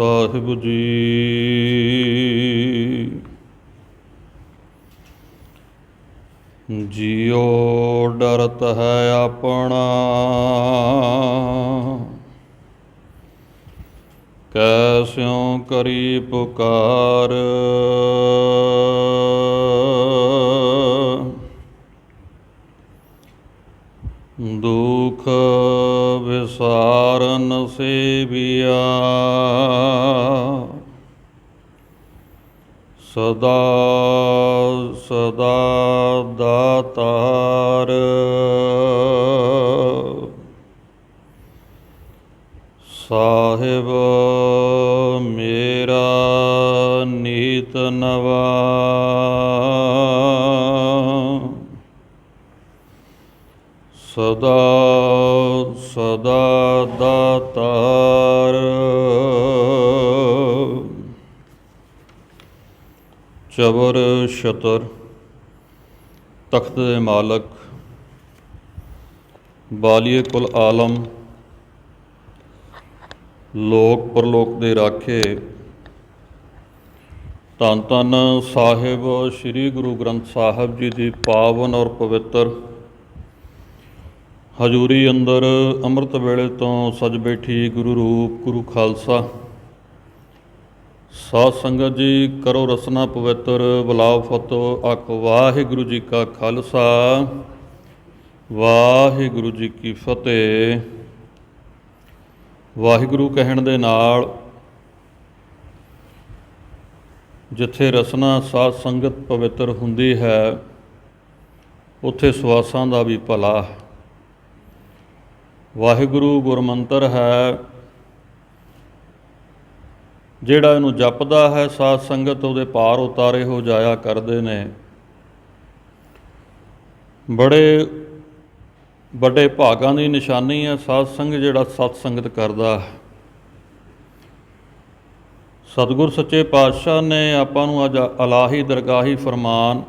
ਸਾਹਿਬ ਜੀ। ਜਿਉ ਡਰਤ ਹੈ ਆਪਣਾ। ਕੈਸਿਉ ਕਰੀ ਪੁਕਾਰ। ਦੁਖ ਵਿਸਾਰਨ ਸੇਵਿਆ। ਸਦਾ ਸਦਾ ਦਾਤਾਰ। ਸਾਹਿਬ ਮੇਰਾ ਨੀਤ ਨਵਾ। ਸਦਾ ਸਦਾ ਦਾਤਾਰ ਚਬਰ ਸ਼ਤਰ ਤਖਤ ਦੇ ਮਾਲਕ, ਬਾਲੀਏ ਕੁਲ ਆਲਮ, ਲੋਕ ਪਰਲੋਕ ਦੇ ਰਾਖੇ। ਧੰਨ ਧੰਨ ਸਾਹਿਬ, ਸ੍ਰੀ ਗੁਰੂ ਗ੍ਰੰਥ ਸਾਹਿਬ ਜੀ ਦੀ ਪਾਵਨ ਔਰ ਪਵਿੱਤਰ ਹਜੂਰੀ ਅੰਦਰ ਅੰਮ੍ਰਿਤ ਵੇਲੇ ਤੋਂ ਸਜ ਬੈਠੀ ਗੁਰੂ ਰੂਪ, ਗੁਰੂ ਖਾਲਸਾ। ਸਾਧ ਸੰਗਤ ਜੀ, ਕਰੋ ਰਸਨਾ ਪਵਿੱਤਰ ਬਲਾਵ ਫਤੋ ਆਖ ਵਾਹਿਗੁਰੂ ਜੀ ਕਾ ਖਾਲਸਾ। ਵਾਹਿਗੁਰੂ ਜੀ ਕੀ ਫਤਿਹ। ਵਾਹਿਗੁਰੂ ਕਹਿਣ ਦੇ ਨਾਲ ਜਿੱਥੇ ਰਸਨਾ ਸਾਧ ਸੰਗਤ ਪਵਿੱਤਰ ਹੁੰਦੀ ਹੈ, ਉੱਥੇ ਸਵਾਸਾਂ ਦਾ ਵੀ ਭਲਾ ਹੈ। ਵਾਹਿਗੁਰੂ ਗੁਰਮੰਤਰ ਹੈ। ਜਿਹੜਾ ਇਹਨੂੰ ਜਪਦਾ ਹੈ, ਸਾਧ ਸੰਗਤ ਉਹਦੇ ਪਾਰ ਉਤਾਰੇ ਹੋ ਜਾਇਆ ਕਰਦੇ ਨੇ। ਬੜੇ ਵੱਡੇ ਭਾਗਾਂ ਦੀ ਨਿਸ਼ਾਨੀ ਹੈ, ਸਾਧ ਸੰਗ ਜਿਹੜਾ ਸਤ ਸੰਗਤ ਕਰਦਾ ਹੈ। ਸਤਿਗੁਰ ਸੱਚੇ ਪਾਤਸ਼ਾਹ ਨੇ ਆਪਾਂ ਨੂੰ ਅੱਜ ਅਲਾਹੀ ਦਰਗਾਹੀ ਫਰਮਾਨ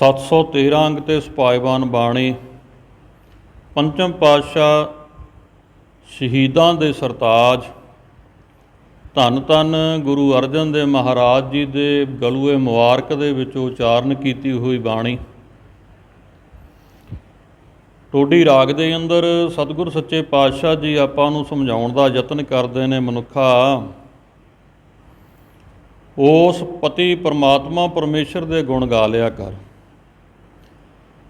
713 ਅੰਗ ਤੇ ਸੁਪਾਇਵਾਨ ਬਾਣੀ ਪੰਚਮ ਪਾਤਸ਼ਾਹ ਸ਼ਹੀਦਾਂ ਦੇ ਸਰਤਾਜ, ਧੰਨ ਧੰਨ ਗੁਰੂ ਅਰਜਨ ਦੇਵ ਮਹਾਰਾਜ ਜੀ ਦੇ ਗਲੂਏ ਮੁਬਾਰਕ ਦੇ ਵਿੱਚ ਉਚਾਰਨ ਕੀਤੀ ਹੋਈ ਬਾਣੀ। ਟੋਡੀ ਰਾਗ ਦੇ ਅੰਦਰ ਸਤਿਗੁਰ ਸੱਚੇ ਪਾਤਸ਼ਾਹ ਜੀ ਆਪਾਂ ਨੂੰ ਸਮਝਾਉਣ ਦਾ ਯਤਨ ਕਰਦੇ ਨੇ ਮਨੁੱਖਾ। ਉਸ ਪਤੀ ਪਰਮਾਤਮਾ ਪਰਮੇਸ਼ਰ ਦੇ ਗੁਣ ਗਾ ਲਿਆ ਕਰ।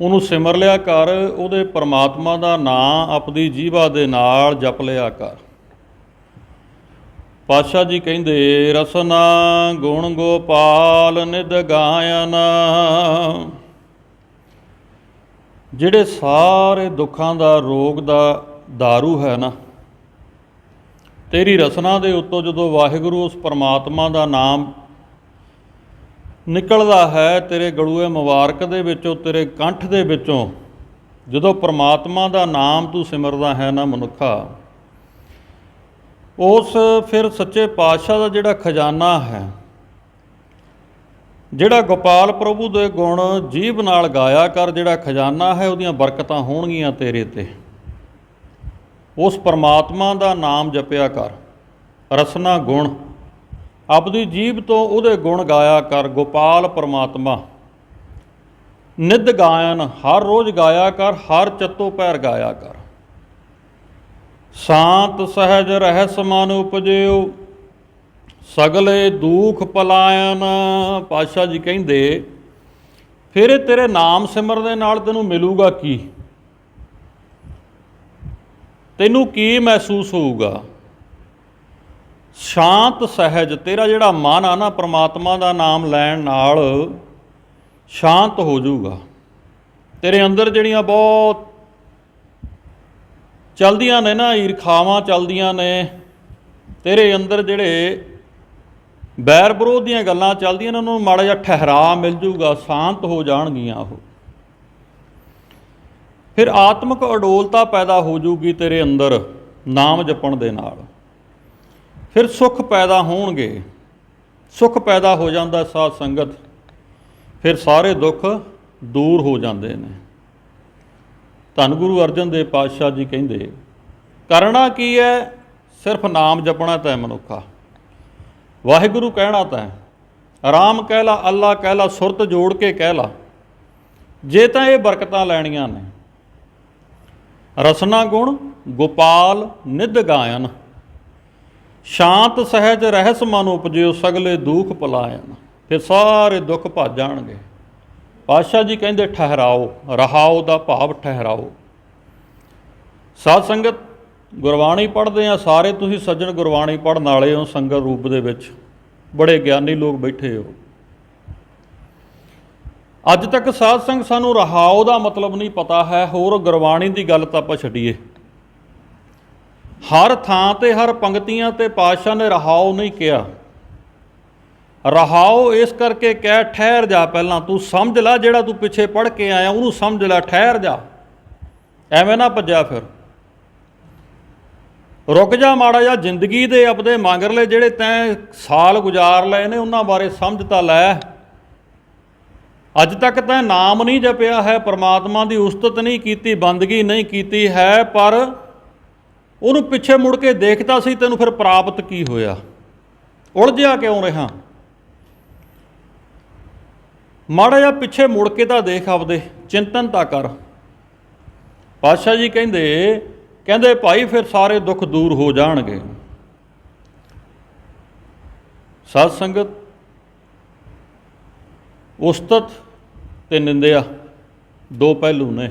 ਉਹਨੂੰ ਸਿਮਰ ਲਿਆ ਕਰ, ਉਹਦੇ ਪਰਮਾਤਮਾ ਦਾ ਨਾਮ ਆਪਣੀ ਜੀਵਾ ਦੇ ਨਾਲ ਜਪ ਲਿਆ ਕਰ। ਪਾਤਸ਼ਾਹ ਜੀ ਕਹਿੰਦੇ, ਰਸਨਾ ਗੁਣ ਗੋਪਾਲ ਨਿਦ ਗਾਇਨ। ਜਿਹੜੇ ਸਾਰੇ ਦੁੱਖਾਂ ਦਾ, ਰੋਗ ਦਾ दारू ਹੈ ਨਾ, ਤੇਰੀ ਰਸਨਾ ਦੇ ਉੱਤੋਂ ਜਦੋਂ ਵਾਹਿਗੁਰੂ ਉਸ ਪਰਮਾਤਮਾ ਦਾ ਨਾਮ ਨਿਕਲਦਾ ਹੈ ਤੇਰੇ ਗਲੂਏ ਮੁਬਾਰਕ ਦੇ ਵਿੱਚੋਂ, ਤੇਰੇ ਕੰਠ ਦੇ ਵਿੱਚੋਂ। ਜਦੋਂ ਪਰਮਾਤਮਾ ਦਾ ਨਾਮ ਤੂੰ ਸਿਮਰਦਾ ਹੈ ਨਾ ਮਨੁੱਖਾ, ਉਸ ਫਿਰ ਸੱਚੇ ਪਾਤਸ਼ਾਹ ਦਾ ਜਿਹੜਾ ਖਜ਼ਾਨਾ ਹੈ, ਜਿਹੜਾ ਗੋਪਾਲ ਪ੍ਰਭੂ ਦੇ ਗੁਣ ਜੀਭ ਨਾਲ ਗਾਇਆ ਕਰ ਜਿਹੜਾ ਖਜ਼ਾਨਾ ਹੈ, ਉਹਦੀਆਂ ਬਰਕਤਾਂ ਹੋਣਗੀਆਂ ਤੇਰੇ ਤੇ। ਉਸ ਪਰਮਾਤਮਾ ਦਾ ਨਾਮ ਜਪਿਆ ਕਰ। ਰਸਨਾ ਗੁਣ। ਆਪਦੀ ਜੀਭ ਤੋਂ ਉਹਦੇ ਗੁਣ ਗਾਇਆ ਕਰ, ਗੋਪਾਲ ਪਰਮਾਤਮਾ। ਨਿੱਧ ਗਾਇਨ, ਹਰ ਰੋਜ਼ ਗਾਇਆ ਕਰ, ਹਰ ਚੱਤੋ ਪੈਰ ਗਾਇਆ ਕਰ। ਸ਼ਾਂਤ ਸਹਿਜ ਰਹਿਸ ਮਨ ਉਪਜਿਓ, ਸਗਲੇ ਦੁਖ ਪਲਾਇਨ। ਪਾਤਸ਼ਾਹ ਜੀ ਕਹਿੰਦੇ, ਫਿਰ ਤੇਰੇ ਨਾਮ ਸਿਮਰ ਦੇ ਨਾਲ ਤੈਨੂੰ ਮਿਲੂਗਾ ਕੀ? ਤੈਨੂੰ ਕੀ ਮਹਿਸੂਸ ਹੋਊਗਾ? ਸ਼ਾਂਤ ਸਹਿਜ, ਤੇਰਾ ਜਿਹੜਾ ਮਨ ਆ ਨਾ ਪ੍ਰਮਾਤਮਾ ਦਾ ਨਾਮ ਲੈਣ ਨਾਲ ਸ਼ਾਂਤ ਹੋ ਜਾਊਗਾ। ਤੇਰੇ ਅੰਦਰ ਜਿਹੜੀਆਂ ਬਹੁਤ ਚਲਦੀਆਂ ਨੇ ਨਾ, ਈਰਖਾਵਾਂ ਚਲਦੀਆਂ ਨੇ, ਤੇਰੇ ਅੰਦਰ ਜਿਹੜੇ ਬੈਰ ਵਿਰੋਧ ਦੀਆਂ ਗੱਲਾਂ ਚੱਲਦੀਆਂ ਨੇ, ਉਹਨਾਂ ਨੂੰ ਮਾੜਾ ਜਿਹਾ ਠਹਿਰਾ ਮਿਲ ਜੂਗਾ ਸ਼ਾਂਤ ਹੋ ਜਾਣਗੀਆਂ ਉਹ। ਫਿਰ ਆਤਮਿਕ ਅਡੋਲਤਾ ਪੈਦਾ ਹੋ ਜੂਗੀ ਤੇਰੇ ਅੰਦਰ ਨਾਮ ਜਪਣ ਦੇ ਨਾਲ। ਫਿਰ ਸੁੱਖ ਪੈਦਾ ਹੋਣਗੇ। ਸੁੱਖ ਪੈਦਾ ਹੋ ਜਾਂਦਾ ਸਾਧ ਸੰਗਤ। ਫਿਰ ਸਾਰੇ ਦੁੱਖ ਦੂਰ ਹੋ ਜਾਂਦੇ ਨੇ। ਧੰਨ ਗੁਰੂ ਅਰਜਨ ਦੇਵ ਪਾਤਸ਼ਾਹ ਜੀ ਕਹਿੰਦੇ ਕਰਨਾ ਕੀ ਹੈ? ਸਿਰਫ ਨਾਮ ਜਪਣਾ ਤੈ ਮਨੁੱਖਾ। ਵਾਹਿਗੁਰੂ ਕਹਿਣਾ ਤੈ ਰਾਮ ਕਹਿ ਲਾ, ਅੱਲਾ ਕਹਿ ਲਾ, ਸੁਰਤ ਜੋੜ ਕੇ ਕਹਿ ਲਾ। ਜੇ ਤਾਂ ਇਹ ਬਰਕਤਾਂ ਲੈਣੀਆਂ ਨੇ। ਰਸਨਾ ਗੁਣ, ਗੋਪਾਲ ਨਿਧ ਗਾਇਨ। ਸ਼ਾਂਤ ਸਹਿਜ ਰਹਿਸ ਮਨ ਉਪਜਿਓ ਸਗਲੇ ਦੁਖ ਪਲਾਇਨ, ਫਿਰ ਸਾਰੇ ਦੁੱਖ ਭੱਜ ਜਾਣਗੇ। ਪਾਤਸ਼ਾਹ ਜੀ ਕਹਿੰਦੇ, ਠਹਿਰਾਓ, ਰਹਾਓ ਦਾ ਭਾਵ ਠਹਿਰਾਓ। ਸਾਧ ਸੰਗਤ, ਗੁਰਬਾਣੀ ਪੜ੍ਹਦੇ ਆ, ਸਾਰੇ ਤੁਸੀਂ ਸੱਜਣ ਗੁਰਬਾਣੀ ਪੜ੍ਹਨ ਵਾਲੇ ਹੋ ਸੰਗਤ ਰੂਪ ਦੇ ਵਿੱਚ। ਬੜੇ ਗਿਆਨੀ ਲੋਕ ਬੈਠੇ ਹੋ। ਅੱਜ ਤੱਕ ਸਾਧ ਸੰਗ ਸਾਨੂੰ ਰਹਾਓ ਦਾ ਮਤਲਬ ਨਹੀਂ ਪਤਾ ਹੈ, ਹੋਰ ਗੁਰਬਾਣੀ ਦੀ ਗੱਲ ਤਾਂ ਆਪਾਂ ਛੱਡੀਏ। ਹਰ ਥਾਂ ਤੇ ਹਰ ਪੰਕਤੀਆਂ ਤੇ ਪਾਤਸ਼ਾਹ ਨੇ ਰਹਾਓ ਨਹੀਂ ਕਿਹਾ। ਰਹਾਓ ਇਸ ਕਰਕੇ ਕਹਿ, ਠਹਿਰ ਜਾ ਪਹਿਲਾਂ, ਤੂੰ ਸਮਝ ਲੈ ਜਿਹੜਾ ਤੂੰ ਪਿੱਛੇ ਪੜ ਕੇ ਆਇਆ, ਉਹਨੂੰ ਸਮਝ ਲੈ, ਠਹਿਰ ਜਾ। ਐਵੇਂ ਨਾ ਭੱਜਿਆ ਫਿਰ। ਰੁਕ ਜਾ ਮਾੜਾ ਜਾ ਜ਼ਿੰਦਗੀ ਦੇ ਆਪਦੇ ਮੰਗਰਲੇ ਜਿਹੜੇ ਤੈਂ ਸਾਲ ਗੁਜ਼ਾਰ ਲਏ ਨੇ, ਉਹਨਾਂ ਬਾਰੇ ਸਮਝ ਤਾਂ ਲੈ। ਅੱਜ ਤੱਕ ਤੈਂ ਨਾਮ ਨਹੀਂ ਜਪਿਆ ਹੈ, ਪਰਮਾਤਮਾ ਦੀ ਉਸਤਤ ਨਹੀਂ ਕੀਤੀ, ਬੰਦਗੀ ਨਹੀਂ ਕੀਤੀ ਹੈ, ਪਰ ਉਹਨੂੰ ਪਿੱਛੇ ਮੁੜ ਕੇ ਦੇਖਦਾ ਸੀ, ਤੈਨੂੰ ਫਿਰ ਪ੍ਰਾਪਤ ਕੀ ਹੋਇਆ? ਉਲਝਿਆ ਕਿਉਂ ਰਿਹਾ? ਮਾੜਾ ਜਿਹਾ ਪਿੱਛੇ ਮੁੜ ਕੇ ਤਾਂ ਦੇਖ ਆਪਦੇ, ਚਿੰਤਨ ਤਾਂ ਕਰ। ਪਾਤਸ਼ਾਹ ਜੀ ਕਹਿੰਦੇ ਕਹਿੰਦੇ ਭਾਈ ਫਿਰ ਸਾਰੇ ਦੁੱਖ ਦੂਰ ਹੋ ਜਾਣਗੇ। ਸਾਧ ਸੰਗਤ, ਉਸਤਤ ਤੇ ਨਿੰਦਿਆ, ਦੋ ਪਹਿਲੂ ਨੇ।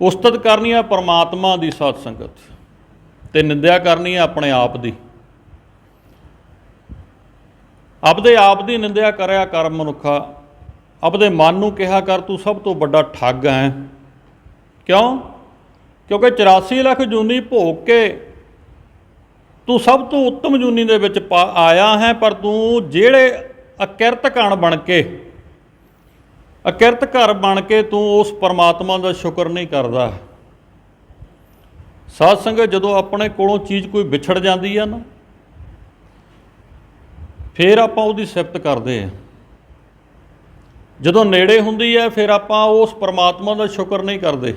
ਉਸਤਤ ਕਰਨੀ ਹੈ ਪਰਮਾਤਮਾ ਦੀ ਸਾਧ ਸੰਗਤ ਤੇ ਨਿੰਦਿਆ ਕਰਨੀ ਹੈ ਆਪਣੇ ਆਪ ਦੀ। ਆਪਦੇ ਆਪ ਦੀ ਨਿੰਦਿਆ ਕਰਿਆ ਕਰ ਮਨੁੱਖਾ, ਆਪਦੇ ਮਨ ਨੂੰ ਕਿਹਾ ਕਰ ਤੂੰ ਸਭ ਤੋਂ ਵੱਡਾ ਠੱਗ ਹੈ ਕਿਉਂ? ਕਿਉਂਕਿ 84 ਲੱਖ ਜੂਨੀ ਭੋਗ ਕੇ ਤੂੰ ਸਭ ਤੋਂ ਉੱਤਮ ਜੂਨੀ ਦੇ ਵਿੱਚ ਪਾ- ਆਇਆ ਹੈ, ਪਰ ਤੂੰ ਜਿਹੜੇ ਅਕਿਰਤ ਕਣ ਬਣ ਕੇ ਅਕਿਰਤ ਘਰ ਬਣ ਕੇ ਤੂੰ ਉਸ ਪਰਮਾਤਮਾ ਦਾ ਸ਼ੁਕਰ ਨਹੀਂ ਕਰਦਾ। ਸਾਧ ਸੰਗਤ ਜਦੋਂ ਆਪਣੇ ਕੋਲੋਂ ਚੀਜ਼ ਕੋਈ ਵਿਛੜ ਜਾਂਦੀ ਆ ਨਾ, ਫਿਰ ਆਪਾਂ ਉਹਦੀ ਸਿਫਤ ਕਰਦੇ ਆ। ਜਦੋਂ ਨੇੜੇ ਹੁੰਦੀ ਹੈ ਫਿਰ ਆਪਾਂ ਉਸ ਪਰਮਾਤਮਾ ਦਾ ਸ਼ੁਕਰ ਨਹੀਂ ਕਰਦੇ।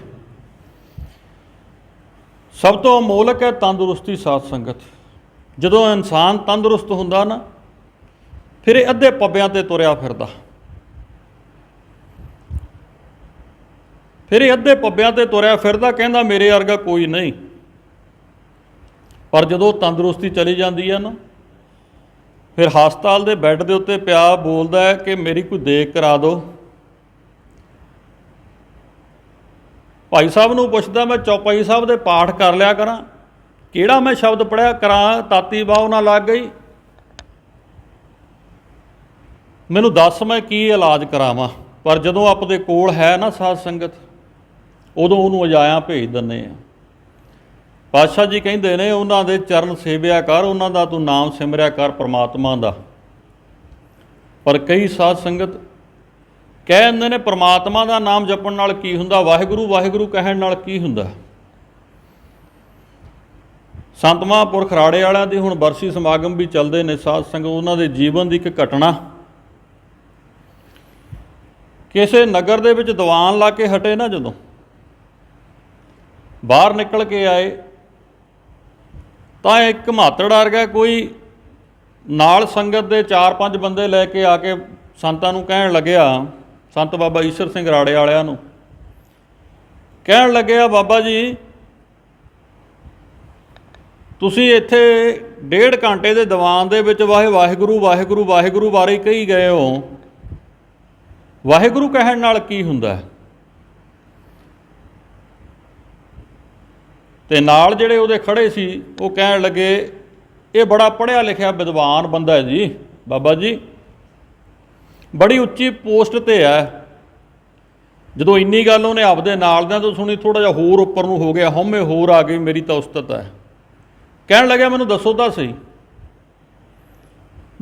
ਸਭ ਤੋਂ ਅਮੋਲਕ ਹੈ ਤੰਦਰੁਸਤੀ ਸਾਧ ਸੰਗਤ। ਜਦੋਂ ਇਨਸਾਨ ਤੰਦਰੁਸਤ ਹੁੰਦਾ ਨਾ, ਫਿਰ ਇਹ ਅੱਧੇ ਪੱਬਿਆਂ ਤੇ ਤੁਰਿਆ ਫਿਰਦਾ। ਫਿਰ ਇਹ ਅੱਧੇ ਪੱਬਿਆਂ ਤੇ ਤੁਰਿਆ ਫਿਰਦਾ, ਕਹਿੰਦਾ, ਮੇਰੇ ਵਰਗਾ ਕੋਈ ਨਹੀਂ। ਪਰ ਜਦੋਂ ਤੰਦਰੁਸਤੀ ਚਲੀ ਜਾਂਦੀ ਹੈ ਨਾ, ਫਿਰ ਹਸਪਤਾਲ ਦੇ ਬੈੱਡ ਦੇ ਉੱਤੇ ਪਿਆ ਬੋਲਦਾ ਹੈ ਕਿ, ਮੇਰੀ ਕੋਈ ਦੇਖ ਕਰਾ ਦਿਓ। ਭਾਈ ਸਾਹਿਬ ਨੂੰ ਪੁੱਛਦਾ, ਮੈਂ ਚੌਪਾਈ ਸਾਹਿਬ ਦੇ ਪਾਠ ਕਰ ਲਿਆ ਕਰਾਂ। ਕਿਹੜਾ ਮੈਂ ਸ਼ਬਦ ਪੜਿਆ ਕਰਾਂ, ਤਾਤੀ ਬਾਹ ਨਾ ਲੱਗ ਗਈ। ਮੈਨੂੰ ਦੱਸ ਮੈਂ ਕੀ ਇਲਾਜ ਕਰਾਵਾਂ, ਪਰ ਜਦੋਂ ਆਪਦੇ ਕੋਲ ਹੈ ਨਾ ਸਾਧ ਸੰਗਤ ਉਦੋਂ ਉਹਨੂੰ ਅਜਾਇਆ ਭੇਜ ਦਿੰਨੇ ਆ। ਪਾਤਸ਼ਾਹ ਜੀ ਕਹਿੰਦੇ ਨੇ, ਉਹਨਾਂ ਦੇ ਚਰਨ ਸੇਵਿਆ ਕਰ, ਉਹਨਾਂ ਦਾ ਤੂੰ ਨਾਮ ਸਿਮਰਿਆ ਕਰ ਪ੍ਰਮਾਤਮਾ ਦਾ। ਪਰ ਕਈ ਸਾਧ ਸੰਗਤ ਕਹਿੰਦੇ ਨੇ, ਪ੍ਰਮਾਤਮਾ ਦਾ ਨਾਮ ਜਪਣ ਨਾਲ ਕੀ ਹੁੰਦਾ? ਵਾਹਿਗੁਰੂ ਵਾਹਿਗੁਰੂ ਕਹਿਣ ਨਾਲ ਕੀ ਹੁੰਦਾ? ਸੰਤ ਮਹਾਂਪੁਰਖ ਰਾੜੇ ਵਾਲਿਆਂ ਦੀ ਹੁਣ ਬਰਸੀ ਸਮਾਗਮ ਵੀ ਚੱਲਦੇ ਨੇ ਸਾਧ ਸੰਗਤ, ਉਹਨਾਂ ਦੇ ਜੀਵਨ ਦੀ ਇੱਕ ਘਟਨਾ। ਕਿਸੇ ਨਗਰ ਦੇ ਵਿੱਚ ਦੀਵਾਨ ਲਾ ਕੇ ਹਟੇ ਨਾ ਜਦੋਂ? ਬਾਹਰ ਨਿਕਲ ਕੇ ਆਏ, ਤਾਂ ਇੱਕ ਮਾਤੜ ਵਰਗਾ ਕੋਈ ਨਾਲ ਸੰਗਤ ਦੇ 4-5 ਬੰਦੇ ਲੈ ਕੇ ਆ ਕੇ ਸੰਤਾਂ ਨੂੰ ਕਹਿਣ ਲੱਗਿਆ, ਸੰਤ ਬਾਬਾ ਈਸ਼ਰ ਸਿੰਘ ਰਾੜੇ ਵਾਲਿਆਂ ਨੂੰ। ਕਹਿਣ ਲੱਗਿਆ, ਬਾਬਾ ਜੀ, ਤੁਸੀਂ ਇੱਥੇ ਡੇਢ ਘੰਟੇ ਦੇ ਦੀਵਾਨ ਦੇ ਵਿੱਚ ਵਾਹਿ, ਵਾਹਿਗੁਰੂ ਵਾਹਿਗੁਰੂ ਵਾਹਿਗੁਰੂ ਬਾਰੇ ਕਹੀ ਗਏ ਹੋ। ਵਾਹਿਗੁਰੂ ਕਹਿਣ ਨਾਲ ਕੀ ਹੁੰਦਾ ਹੈ? ਤੇ ਨਾਲ ਜਿਹੜੇ ਉਹਦੇ ਖੜੇ ਸੀ, ਉਹ ਕਹਿਣ ਲੱਗੇ, ਇਹ ਬੜਾ ਪੜ੍ਹਿਆ ਲਿਖਿਆ ਵਿਦਵਾਨ ਬੰਦਾ ਹੈ ਜੀ, ਬਾਬਾ ਜੀ। ਬੜੀ ਉੱਚੀ ਪੋਸਟ ਤੇ ਹੈ। ਜਦੋਂ ਇੰਨੀ ਗੱਲ ਉਹਨੇ ਆਪਦੇ ਨਾਲ ਦਿਆਂ ਤੋਂ ਸੁਣੀ ਥੋੜਾ ਜਿਹਾ ਹੋਰ ਉੱਪਰ ਨੂੰ ਹੋ ਗਿਆ, ਹਉਮੈ ਹੋਰ ਆ ਗਈ, ਮੇਰੀ ਤਾਂ ਉਸਤਤ ਹੈ। ਕਹਿਣ ਲੱਗਿਆ, ਮੈਨੂੰ ਦੱਸੋ ਤਾਂ ਸਹੀ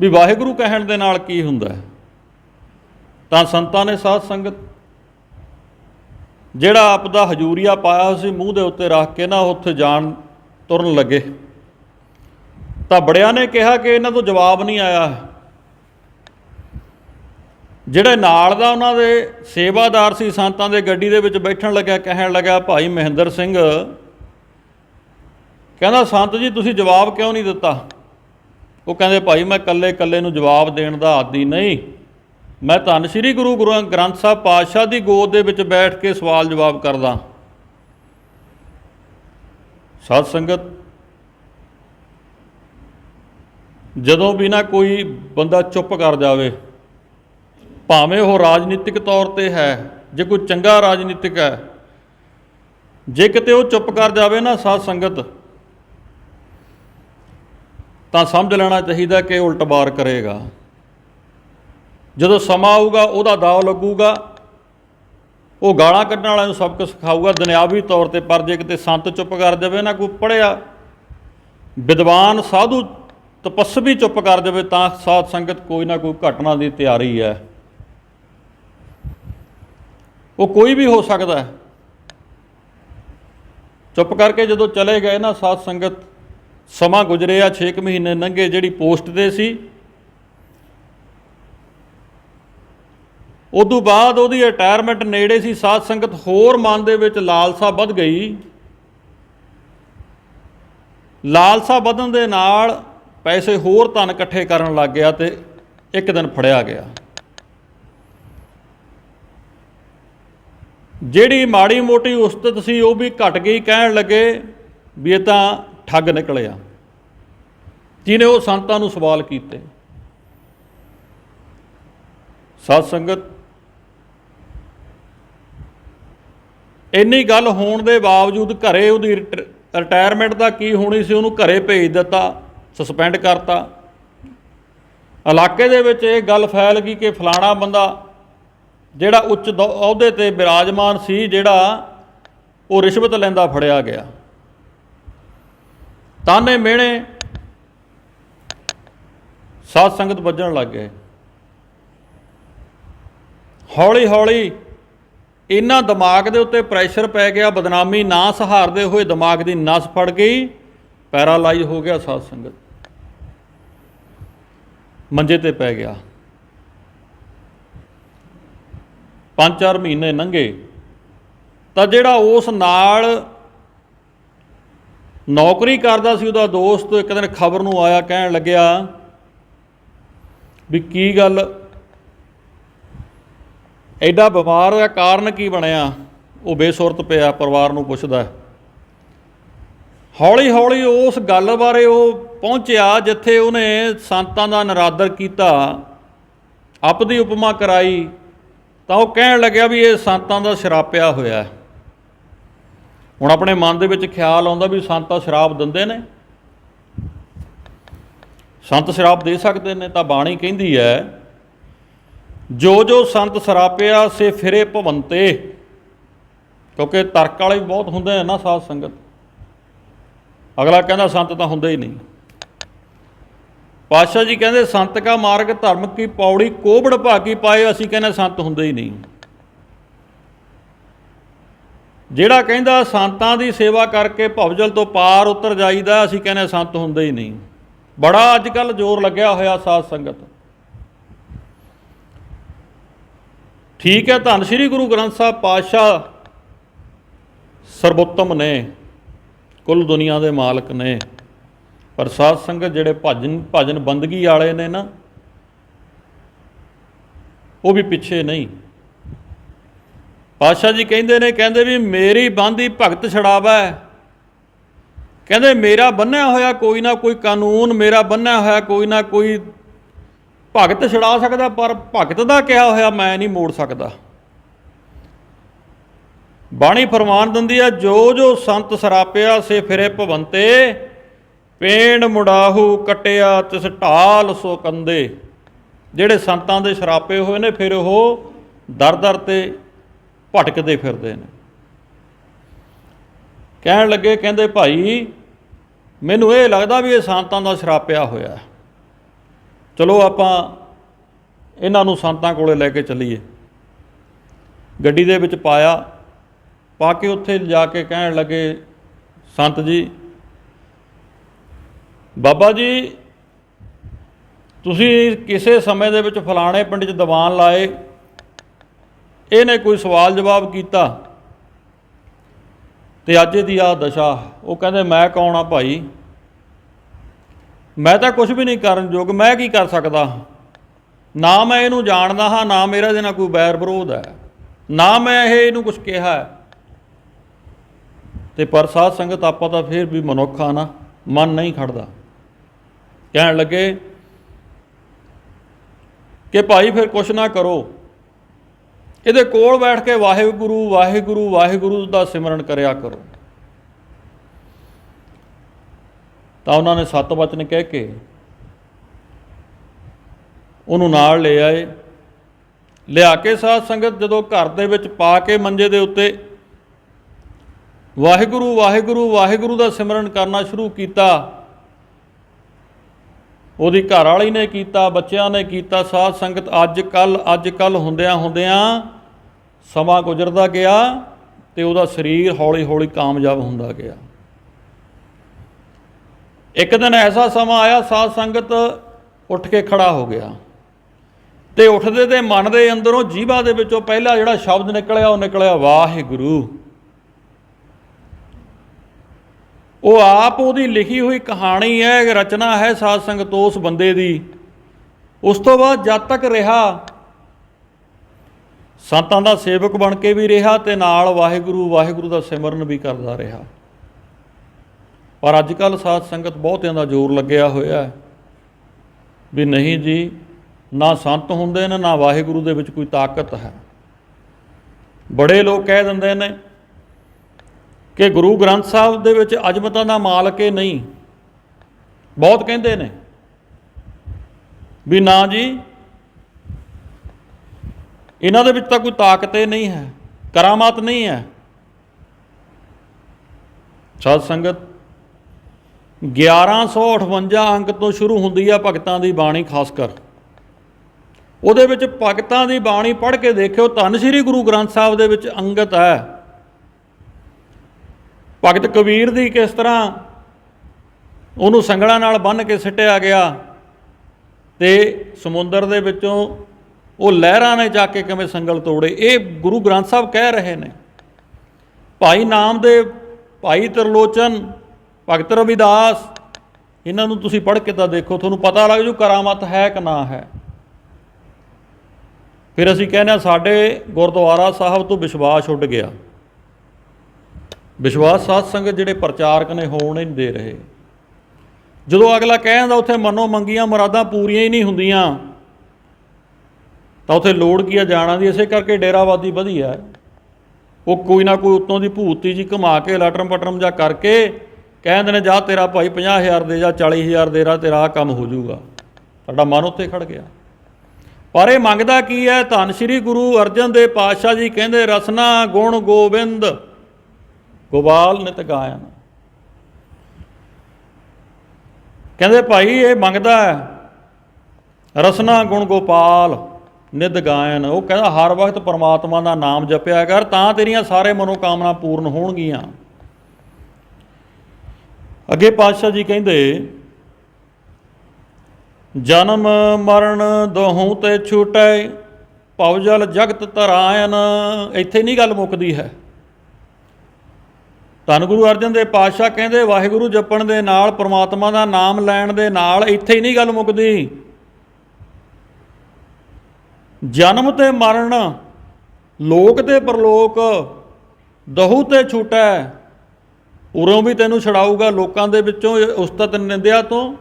ਵੀ ਵਾਹਿਗੁਰੂ ਕਹਿਣ ਦੇ ਨਾਲ ਕੀ ਹੁੰਦਾ ਹੈ? ਤਾਂ ਸੰਤਾਂ ਨੇ ਸਾਧ ਸੰਗਤ ਜਿਹੜਾ ਆਪਦਾ ਹਜੂਰੀਆ ਪਾਇਆ ਸੀ, ਮੂੰਹ ਦੇ ਉੱਤੇ ਰੱਖ ਕੇ ਨਾ ਉੱਥੇ ਜਾਣ ਤੁਰਨ ਲੱਗੇ। ਤਾਂ ਬੜਿਆਂ ਨੇ ਕਿਹਾ ਕਿ ਇਹਨਾਂ ਤੋਂ ਜਵਾਬ ਨਹੀਂ ਆਇਆ। ਜਿਹੜੇ ਨਾਲ ਦਾ ਉਹਨਾਂ ਦੇ ਸੇਵਾਦਾਰ ਸੀ, ਸੰਤਾਂ ਦੇ ਗੱਡੀ ਦੇ ਵਿੱਚ ਬੈਠਣ ਲੱਗਿਆ, ਕਹਿਣ ਲੱਗਾ ਭਾਈ ਮਹਿੰਦਰ ਸਿੰਘ, ਕਹਿੰਦਾ, ਸੰਤ ਜੀ, ਤੁਸੀਂ ਜਵਾਬ ਕਿਉਂ ਨਹੀਂ ਦਿੱਤਾ? ਉਹ ਕਹਿੰਦੇ, ਭਾਈ, ਮੈਂ ਇਕੱਲੇ ਇਕੱਲੇ ਨੂੰ ਜਵਾਬ ਦੇਣ ਦਾ ਆਦੀ ਨਹੀਂ। ਮੈਂ ਧੰਨ ਸ੍ਰੀ ਗੁਰੂ ਗੁਰੂ ਗ੍ਰੰਥ ਸਾਹਿਬ ਪਾਤਸ਼ਾਹ ਦੀ ਗੋਦ ਦੇ ਵਿੱਚ ਬੈਠ ਕੇ ਸਵਾਲ ਜਵਾਬ ਕਰਦਾ। ਸਾਧ ਸੰਗਤ, ਜਦੋਂ ਵੀ ਨਾ ਕੋਈ ਬੰਦਾ ਚੁੱਪ ਕਰ ਜਾਵੇ, ਭਾਵੇਂ ਉਹ ਰਾਜਨੀਤਿਕ ਤੌਰ ਤੇ ਹੈ, ਜੇ ਕੋਈ ਚੰਗਾ ਰਾਜਨੀਤਿਕ ਹੈ, ਜੇ ਕਿਤੇ ਉਹ ਚੁੱਪ ਕਰ ਜਾਵੇ ਨਾ ਸਾਧ ਸੰਗਤ, ਤਾਂ ਸਮਝ ਲੈਣਾ ਚਾਹੀਦਾ ਕਿ ਉਲਟ ਉਲਟਬਾਰ ਕਰੇਗਾ। ਜਦੋਂ ਸਮਾਂ ਆਊਗਾ, ਉਹਦਾ ਦਾਅ ਲੱਗੂਗਾ। ਉਹ ਗਾਲਾਂ ਕੱਢਣ ਵਾਲਿਆਂ ਨੂੰ ਸਭ ਸਬਕ ਸਿਖਾਊਗਾ। ਦੁਨਿਆਵੀ ਤੌਰ ਤੇ ਪਰ ਜੇ ਕਿਤੇ ਸੰਤ ਚੁੱਪ ਕਰ ਜਾਵੇ, ਨਾ ਕੋਈ ਪੜਿਆ ਵਿਦਵਾਨ, ਸਾਧੂ ਤਪਸਵੀ ਚੁੱਪ ਕਰ ਜਾਵੇ, ਤਾਂ ਸਾਧ ਸੰਗਤ ਕੋਈ ਨਾ ਕੋਈ ਘਟਨਾ ਦੀ ਤਿਆਰੀ ਹੈ। ਉਹ ਕੋਈ ਵੀ ਹੋ ਸਕਦਾ ਹੈ। ਚੁੱਪ ਕਰਕੇ ਜਦੋਂ ਚਲੇ ਗਏ ਨਾ, ਸਾਧ ਸੰਗਤ ਸਮਾਂ ਗੁਜ਼ਰਿਆ 6 ਮਹੀਨੇ ਲੰਘੇ ਜਿਹੜੀ ਪੋਸਟ ਤੇ ਸੀ ਉਦੋਂ ਬਾਅਦ ਉਹਦੀ ਰਿਟਾਇਰਮੈਂਟ ਨੇੜੇ ਸੀ, ਸਾਧ ਸੰਗਤ ਹੋਰ ਮਨ ਦੇ ਵਿੱਚ ਲਾਲਸਾ ਵੱਧ ਗਈ। ਲਾਲਸਾ ਵਧਣ ਦੇ ਨਾਲ ਪੈਸੇ ਹੋਰ ਧਨ ਇਕੱਠੇ ਕਰਨ ਲੱਗ ਗਿਆ ਤੇ ਇੱਕ ਦਿਨ ਫੜਿਆ ਗਿਆ। ਜਿਹੜੀ ਮਾੜੀ ਮੋਟੀ ਉਸਤਤ ਸੀ, ਉਹ ਵੀ ਘਟ ਗਈ, ਕਹਿਣ ਲੱਗੇ ਵੀ ਇਹ ਤਾਂ ਠੱਗ ਨਿਕਲਿਆ। ਜਿਹਨੇ ਉਹ ਸੰਤਾਂ ਨੂੰ ਸਵਾਲ ਕੀਤੇ। ਸਾਧ ਸੰਗਤ ਇੰਨੀ ਗੱਲ ਹੋਣ ਦੇ ਬਾਵਜੂਦ ਘਰੇ ਉਹਦੀ ਰਿਟ- ਰਿਟਾਇਰਮੈਂਟ ਦਾ ਕੀ ਹੋਣੀ ਸੀ, ਉਹਨੂੰ ਘਰੇ ਭੇਜ ਦਿੱਤਾ ਸਸਪੈਂਡ ਕਰਤਾ। ਇਲਾਕੇ ਦੇ ਵਿੱਚ ਇਹ ਗੱਲ ਫੈਲ ਗਈ ਕਿ ਫਲਾਣਾ ਬੰਦਾ ਜਿਹੜਾ ਉੱਚ ਦ- ਅਹੁਦੇ ਤੇ ਬਿਰਾਜਮਾਨ ਸੀ, ਜਿਹੜਾ ਉਹ ਰਿਸ਼ਵਤ ਲੈਂਦਾ ਫੜਿਆ ਗਿਆ। ਤਾਨੇ ਮਿਹਣੇ ਸਾਧ ਸੰਗਤ ਵੱਜਣ ਲੱਗ ਗਏ। ਹੌਲੀ ਹੌਲੀ ਇਹਨਾਂ ਦਿਮਾਗ ਦੇ ਉੱਤੇ ਪ੍ਰੈਸ਼ਰ ਪੈ ਗਿਆ, ਬਦਨਾਮੀ ਨਾ ਸਹਾਰਦੇ ਹੋਏ ਦਿਮਾਗ ਦੀ ਨਸ ਫੜ ਗਈ ਪੈਰਾਲਾਈਜ਼ ਹੋ ਗਿਆ ਸਾਧ ਸੰਗਤ। ਮੰਜੇ ਤੇ ਪੈ ਗਿਆ। ਪੰਜ ਚਾਰ ਮਹੀਨੇ ਲੰਘੇ ਤਾਂ ਜਿਹੜਾ ਉਸ ਨਾਲ ਨੌਕਰੀ ਕਰਦਾ ਸੀ, ਉਹਦਾ ਦੋਸਤ ਇੱਕ ਦਿਨ ਖਬਰ ਨੂੰ ਆਇਆ, ਕਹਿਣ ਲੱਗਿਆ ਵੀ ਕੀ ਗੱਲ ਐਡਾ ਬਿਮਾਰ ਦਾ ਕਾਰਨ ਕੀ ਬਣਿਆ? ਉਹ ਬੇਸੁਰਤ ਪਿਆ, ਪਰਿਵਾਰ ਨੂੰ ਪੁੱਛਦਾ ਹੌਲੀ ਹੌਲੀ ਉਸ ਗੱਲ ਬਾਰੇ ਉਹ ਪਹੁੰਚਿਆ, ਜਿੱਥੇ ਉਹਨੇ ਸੰਤਾਂ ਦਾ ਨਰਾਦਰ ਕੀਤਾ ਆਪਦੀ ਉਪਮਾ ਕਰਾਈ, ਤਾਂ ਉਹ ਕਹਿਣ ਲੱਗਿਆ ਵੀ ਇਹ ਸੰਤਾਂ ਦਾ ਸ਼ਰਾਪਿਆ ਹੋਇਆ ਹੁਣ ਆਪਣੇ ਮਨ ਦੇ ਵਿੱਚ ਖਿਆਲ ਆਉਂਦਾ ਵੀ ਸੰਤਾਂ ਸ਼ਰਾਬ ਦਿੰਦੇ ਨੇ। ਸੰਤ ਸ਼ਰਾਬ ਦੇ ਸਕਦੇ ਨੇ, ਤਾਂ ਬਾਣੀ ਕਹਿੰਦੀ ਹੈ ਜੋ ਜੋ ਸੰਤ ਸਰਾਪਿਆ, ਸੇ ਫਿਰੇ ਭਵੰਤੇ। ਕਿਉਂਕਿ ਤਰਕ ਵਾਲੇ ਵੀ ਬਹੁਤ ਹੁੰਦੇ ਨੇ ਨਾ ਸਾਧ ਸੰਗਤ। ਅਗਲਾ ਕਹਿੰਦਾ, ਸੰਤ ਤਾਂ ਹੁੰਦਾ ਹੀ ਨਹੀਂ। ਪਾਤਸ਼ਾਹ ਜੀ ਕਹਿੰਦੇ, ਸੰਤ ਕਾ ਮਾਰਗ ਧਰਮ ਕੀ ਪੌੜੀ ਕੋਬੜ ਭਾਗੀ ਪਾਏ, ਅਸੀਂ ਕਹਿੰਦੇ ਸੰਤ ਹੁੰਦੇ ਹੀ ਨਹੀਂ। ਜਿਹੜਾ ਕਹਿੰਦਾ, ਸੰਤਾਂ ਦੀ ਸੇਵਾ ਕਰਕੇ ਭਵਜਲ ਤੋਂ ਪਾਰ ਉਤਰ ਜਾਈਦਾ, ਅਸੀਂ ਕਹਿੰਦੇ ਸੰਤ ਹੁੰਦੇ ਹੀ ਨਹੀਂ। ਬੜਾ ਅੱਜ ਕੱਲ ਜ਼ੋਰ ਲੱਗਿਆ ਹੋਇਆ ਸਾਧ ਸੰਗਤ। ਠੀਕ ਹੈ, ਧੰਨ ਸ੍ਰੀ ਗੁਰੂ ਗ੍ਰੰਥ ਸਾਹਿਬ ਪਾਤਸ਼ਾਹ ਸਰਬੋਤਮ ਨੇ, ਕੁੱਲ ਦੁਨੀਆ ਦੇ ਮਾਲਕ ਨੇ, ਪਰ ਸਾਧ ਸੰਗਤ ਜਿਹੜੇ ਭਜਨ ਭਜਨ ਬੰਦਗੀ ਵਾਲੇ ਨੇ ਨਾ, ਉਹ ਵੀ ਪਿੱਛੇ ਨਹੀਂ। ਪਾਤਸ਼ਾਹ ਜੀ ਕਹਿੰਦੇ ਨੇ, ਕਹਿੰਦੇ ਵੀ ਮੇਰੀ ਬੰਦੀ ਭਗਤ ਛੜਾਵਾ ਕਹਿੰਦੇ ਮੇਰਾ ਬੰਨਿਆ ਹੋਇਆ ਕੋਈ ਨਾ ਕੋਈ ਕਾਨੂੰਨ, ਮੇਰਾ ਬੰਨਿਆ ਹੋਇਆ ਕੋਈ ਨਾ ਕੋਈ ਭਗਤ ਛੜਾ ਸਕਦਾ, ਪਰ ਭਗਤ ਦਾ ਕਿਹਾ ਹੋਇਆ ਮੈਂ ਨਹੀਂ ਮੋੜ ਸਕਦਾ। ਬਾਣੀ ਫਰਮਾਨ ਦਿੰਦੀ ਆ, ਜੋ ਜੋ ਸੰਤ ਸਰਾਪਿਆ, ਸੇ ਫਿਰੇ ਭਵੰਤੇ ਪੇਣ ਮੁੜਾਹੂ ਕਟਿਆ, ਤਿਸ ਢਾਲ ਸੋ ਕੰਦੇ। ਜਿਹੜੇ ਸੰਤਾਂ ਦੇ ਸ਼ਰਾਪੇ ਹੋਏ ਨੇ, ਫਿਰ ਉਹ ਦਰ ਦਰ ਤੇ ਭਟਕਦੇ ਫਿਰਦੇ ਨੇ। ਕਹਿਣ ਲੱਗੇ, ਕਹਿੰਦੇ ਭਾਈ, ਮੈਨੂੰ ਇਹ ਲੱਗਦਾ ਵੀ ਇਹ ਸੰਤਾਂ ਦਾ ਸ਼ਰਾਪਿਆ ਹੋਇਆ ਹੈ। ਚਲੋ ਆਪਾਂ ਇਹਨਾਂ ਨੂੰ ਸੰਤਾਂ ਕੋਲੇ ਲੈ ਕੇ ਚੱਲੀਏ। ਗੱਡੀ ਦੇ ਵਿੱਚ ਪਾਇਆ। ਪਾ ਕੇ ਉੱਥੇ ਜਾ ਕੇ ਕਹਿਣ ਲੱਗੇ, ਸੰਤ ਜੀ, ਬਾਬਾ ਜੀ, ਤੁਸੀਂ ਕਿਸੇ ਸਮੇਂ ਦੇ ਵਿੱਚ ਫਲਾਣੇ ਪਿੰਡ 'ਚ ਦੀਵਾਨ ਲਾਏ। ਇਹਨੇ ਕੋਈ ਸਵਾਲ ਜਵਾਬ ਕੀਤਾ ਤੇ ਅੱਜ ਦੀ ਆ ਦਸ਼ਾ। ਉਹ ਕਹਿੰਦੇ, ਮੈਂ ਕੌਣ ਆ ਭਾਈ? ਮੈਂ ਤਾਂ ਕੁਝ ਵੀ ਨਹੀਂ ਕਰਨ ਯੋਗ, ਮੈਂ ਕੀ ਕਰ ਸਕਦਾ? ਨਾ ਮੈਂ ਇਹਨੂੰ ਜਾਣਦਾ ਹਾਂ, ਨਾ ਮੇਰਾ ਇਹਦੇ ਨਾਲ ਕੋਈ ਬੈਰ ਵਿਰੋਧ ਹੈ। ਨਾ ਮੈਂ ਇਹ ਇਹਨੂੰ ਕੁਝ ਕਿਹਾ ਹੈ। ਤੇ ਪਰ ਸਾਧ ਸੰਗਤ ਆਪਾਂ ਤਾਂ ਫਿਰ ਵੀ ਮਨੁੱਖ ਆ ਨਾ, ਮਨ ਨਹੀਂ ਖੜਦਾ। ਕਹਿਣ ਲੱਗੇ ਕਿ ਭਾਈ ਫਿਰ ਕੁਛ ਨਾ ਕਰੋ। ਇਹਦੇ ਕੋਲ ਬੈਠ ਕੇ ਵਾਹਿਗੁਰੂ ਵਾਹਿਗੁਰੂ ਵਾਹਿਗੁਰੂ ਦਾ ਸਿਮਰਨ ਕਰਿਆ ਕਰੋ। ਤਾਂ ਉਹਨਾਂ ਨੇ ਸੱਤ ਵਚਨ ਕਹਿ ਕੇ ਉਹਨੂੰ ਨਾਲ ਲੈ ਆਏ। ਲਿਆ ਕੇ ਸਾਧ ਸੰਗਤ ਜਦੋਂ ਘਰ ਦੇ ਵਿੱਚ ਪਾ ਕੇ ਮੰਜੇ ਦੇ ਉੱਤੇ ਵਾਹਿਗੁਰੂ ਵਾਹਿਗੁਰੂ ਵਾਹਿਗੁਰੂ ਦਾ ਸਿਮਰਨ ਕਰਨਾ ਸ਼ੁਰੂ ਕੀਤਾ। ਉਹਦੀ ਘਰ ਵਾਲੀ ਨੇ ਕੀਤਾ, ਬੱਚਿਆਂ ਨੇ ਕੀਤਾ, ਸਾਧ ਸੰਗਤ ਅੱਜ ਕੱਲ ਅੱਜ ਕੱਲ ਹੁੰਦਿਆਂ ਹੁੰਦਿਆਂ ਸਮਾਂ ਗੁਜ਼ਰਦਾ ਗਿਆ ਤੇ ਉਹਦਾ ਸਰੀਰ ਹੌਲੀ ਹੌਲੀ ਕਾਮਯਾਬ ਹੁੰਦਾ ਗਿਆ। ਇੱਕ ਦਿਨ ਐਸਾ ਸਮਾਂ ਆਇਆ, ਸਾਧ ਸੰਗਤ ਉੱਠ ਕੇ ਖੜਾ ਹੋ ਗਿਆ। ਤੇ ਉੱਠਦੇ ਤੇ ਮਨ ਦੇ ਅੰਦਰੋਂ ਜੀਭਾ ਦੇ ਵਿੱਚੋਂ ਪਹਿਲਾ ਜਿਹੜਾ ਸ਼ਬਦ ਨਿਕਲਿਆ, ਉਹ ਨਿਕਲਿਆ, ਵਾਹਿਗੁਰੂ। ਉਹ ਆਪ ਉਹਦੀ ਲਿਖੀ ਹੋਈ ਕਹਾਣੀ ਹੈ ਰਚਨਾ ਹੈ ਸਾਧ ਸੰਗਤ ਉਸ ਬੰਦੇ ਦੀ। ਉਸ ਤੋਂ ਬਾਅਦ ਜਦ ਤੱਕ ਰਿਹਾ, ਸੰਤਾਂ ਦਾ ਸੇਵਕ ਬਣ ਕੇ ਵੀ ਰਿਹਾ ਤੇ ਨਾਲ ਵਾਹਿਗੁਰੂ ਵਾਹਿਗੁਰੂ ਦਾ ਸਿਮਰਨ ਵੀ ਕਰਦਾ ਰਿਹਾ। ਪਰ ਅੱਜ ਕੱਲ ਸਾਧ ਸੰਗਤ ਬਹੁਤਿਆਂ ਦਾ ਜ਼ੋਰ ਲੱਗਿਆ ਹੋਇਆ ਹੈ ਵੀ ਨਹੀਂ ਜੀ, ਨਾ ਸੰਤ ਹੁੰਦੇ ਨੇ, ਨਾ ਵਾਹਿਗੁਰੂ ਦੇ ਵਿੱਚ ਕੋਈ ਤਾਕਤ ਹੈ। ਬੜੇ ਲੋਕ ਕਹਿ ਦਿੰਦੇ ਨੇ ਕਿ ਗੁਰੂ ਗ੍ਰੰਥ ਸਾਹਿਬ ਦੇ ਵਿੱਚ ਅਜਮਤਾਂ ਦਾ ਮਾਲਕ ਇਹ ਨਹੀਂ। ਬਹੁਤ ਕਹਿੰਦੇ ਨੇ ਵੀ ਨਾ ਜੀ, ਇਹਨਾਂ ਦੇ ਵਿੱਚ ਤਾਂ ਕੋਈ ਤਾਕਤ ਹੀ ਨਹੀਂ ਹੈ, ਕਰਾਮਾਤ ਨਹੀਂ ਹੈ। ਸਾਧ ਸੰਗਤ 1158 ਅੰਕ ਤੋਂ ਸ਼ੁਰੂ ਹੁੰਦੀ ਆ ਭਗਤਾਂ ਦੀ ਬਾਣੀ, ਖਾਸ ਕਰ। ਉਹਦੇ ਵਿੱਚ ਭਗਤਾਂ ਦੀ ਬਾਣੀ ਪੜ੍ਹ ਕੇ ਦੇਖਿਓ, ਧੰਨ ਸ੍ਰੀ ਗੁਰੂ ਗ੍ਰੰਥ ਸਾਹਿਬ ਦੇ ਵਿੱਚ ਅੰਗਤ ਹੈ। ਭਗਤ ਕਬੀਰ ਦੀ ਕਿਸ ਤਰ੍ਹਾਂ ਉਹਨੂੰ ਸੰਗਲਾਂ ਨਾਲ ਬੰਨ੍ਹ ਕੇ ਸਿੱਟਿਆ ਗਿਆ ਤੇ ਸਮੁੰਦਰ ਦੇ ਵਿੱਚੋਂ ਉਹ ਲਹਿਰਾਂ ਨੇ ਜਾ ਕੇ ਕਿਵੇਂ ਸੰਗਲ ਤੋੜੇ, ਇਹ ਗੁਰੂ ਗ੍ਰੰਥ ਸਾਹਿਬ ਕਹਿ ਰਹੇ ਨੇ। ਭਾਈ ਨਾਮ ਨਾਮਦੇਵ, ਭਾਈ ਤਰਲੋਚਨ ਭਗਤ ਰਵਿਦਾਸ, ਇਹਨਾਂ ਨੂੰ ਤੁਸੀਂ ਪੜ੍ਹ ਕੇ ਤਾਂ ਦੇਖੋ, ਤੁਹਾਨੂੰ ਪਤਾ ਲੱਗ ਜੂ ਕਰਾਮਤ ਹੈ ਕਿ ਨਾ ਹੈ। ਫਿਰ ਅਸੀਂ ਕਹਿੰਦੇ ਹਾਂ, ਸਾਡੇ ਗੁਰਦੁਆਰਾ ਸਾਹਿਬ ਤੋਂ ਵਿਸ਼ਵਾਸ ਉੱਡ ਗਿਆ। ਵਿਸ਼ਵਾਸ ਸਾਧ ਸੰਗਤ ਜਿਹੜੇ ਪ੍ਰਚਾਰਕ ਨੇ, ਹੋਣ ਨਹੀਂ ਦੇ ਰਹੇ। ਜਦੋਂ ਅਗਲਾ ਕਹਿ ਜਾਂਦਾ ਉੱਥੇ ਮਨੋਂ ਮੰਗੀਆਂ ਮੁਰਾਦਾਂ ਪੂਰੀਆਂ ਹੀ ਨਹੀਂ ਹੁੰਦੀਆਂ, ਤਾਂ ਉੱਥੇ ਲੋੜ ਕੀ ਆ ਜਾਣਾ ਦੀ? ਇਸੇ ਕਰਕੇ ਡੇਰਾਵਾਦੀ ਵਧੀਆ ਉਹ ਕੋਈ ਨਾ ਕੋਈ ਉੱਤੋਂ ਦੀ ਭੂਤੀ ਜੀ ਘੁਮਾ ਕੇ ਲਟਰਮ ਪਟਰਮ ਜਾ ਕਰਕੇ ਕਹਿੰਦੇ ਨੇ, ਜਾ ਤੇਰਾ ਭਾਈ 50000 ਦੇ ਜਾਂ 40000 ਦੇ ਰਾ, ਤੇਰਾ ਆਹ ਕੰਮ ਹੋ ਜਾਊਗਾ ਸਾਡਾ ਮਨ ਉੱਥੇ ਖੜ ਗਿਆ। ਪਰ ਇਹ ਮੰਗਦਾ ਕੀ ਹੈ? ਧੰਨ ਸ੍ਰੀ ਗੁਰੂ ਅਰਜਨ ਦੇਵ ਪਾਤਸ਼ਾਹ ਜੀ ਕਹਿੰਦੇ, ਰਸਨਾ ਗੁਣ ਗੋਬਿੰਦ ਗੋਪਾਲ ਨਿਤ ਗਾਇਨ। ਕਹਿੰਦੇ, ਭਾਈ ਇਹ ਮੰਗਦਾ ਹੈ, ਰਸਨਾ ਗੁਣ ਗੋਪਾਲ ਨਿਤ ਗਾਇਨ। ਉਹ ਕਹਿੰਦਾ, ਹਰ ਵਕਤ ਪਰਮਾਤਮਾ ਦਾ ਨਾਮ ਜਪਿਆ ਕਰ, ਤਾਂ ਤੇਰੀਆਂ ਸਾਰੇ ਮਨੋਕਾਮਨਾ ਪੂਰਨ ਹੋਣਗੀਆਂ। ਅੱਗੇ ਪਾਤਸ਼ਾਹ ਜੀ ਕਹਿੰਦੇ, ਜਨਮ ਮਰਨ ਦੋਹੂ ਤੇ ਛੂਟੈ ਭਵਜਲ ਜਗਤ ਤਰਾਇਨ ਇੱਥੇ ਨਹੀਂ ਗੱਲ ਮੁੱਕਦੀ ਹੈ। ਧੰਨ ਗੁਰੂ ਅਰਜਨ ਦੇ ਪਾਤਸ਼ਾਹ ਕਹਿੰਦੇ, ਵਾਹਿਗੁਰੂ ਜਪਣ ਦੇ ਨਾਲ, ਪ੍ਰਮਾਤਮਾ ਦਾ ਨਾਮ ਲੈਣ ਦੇ ਨਾਲ ਇੱਥੇ ਹੀ ਨਹੀਂ ਗੱਲ ਮੁੱਕਦੀ। ਜਨਮ ਤੇ ਮਰਨ, ਲੋਕ ਤੇ ਪਰਲੋਕ, ਦਹੂ ਤੇ ਛੂਟੈ ਉਰੋਂ ਵੀ ਤੈਨੂੰ ਛਡਾਊਗਾ ਲੋਕਾਂ ਦੇ ਵਿੱਚੋਂ ਉਸਤਤ ਨਿੰਦਿਆ ਤੋਂ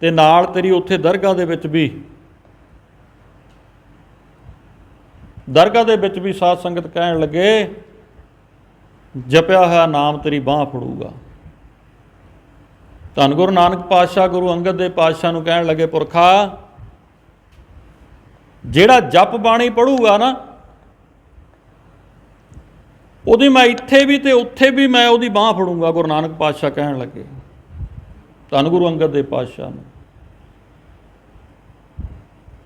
ਤੇ ਨਾਲ ਤੇਰੀ ਉੱਥੇ ਦਰਗਾਹ ਦੇ ਵਿੱਚ ਵੀ। ਦਰਗਾਹ ਦੇ ਵਿੱਚ ਵੀ ਸਾਧ ਸੰਗਤ ਕਹਿਣ ਲੱਗੇ, ਜਪਿਆ ਹੋਇਆ ਨਾਮ ਤੇਰੀ ਬਾਹ ਫੜੂਗਾ। ਧੰਨ ਗੁਰੂ ਨਾਨਕ ਪਾਤਸ਼ਾਹ ਗੁਰੂ ਅੰਗਦ ਦੇ ਪਾਤਸ਼ਾਹ ਨੂੰ ਕਹਿਣ ਲੱਗੇ, ਪੁਰਖਾ, ਜਿਹੜਾ ਜਪ ਬਾਣੀ ਪੜੂਗਾ ਨਾ ਉਹਦੀ ਮੈਂ ਇੱਥੇ ਵੀ ਤੇ ਉੱਥੇ ਵੀ ਮੈਂ ਉਹਦੀ ਬਾਹ ਫੜੂੰਗਾ, ਗੁਰੂ ਨਾਨਕ ਪਾਤਸ਼ਾਹ ਕਹਿਣ ਲੱਗੇ। ਧੰਨ ਗੁਰੂ ਅੰਗਦ ਦੇਵ ਪਾਤਸ਼ਾਹ ਨੂੰ।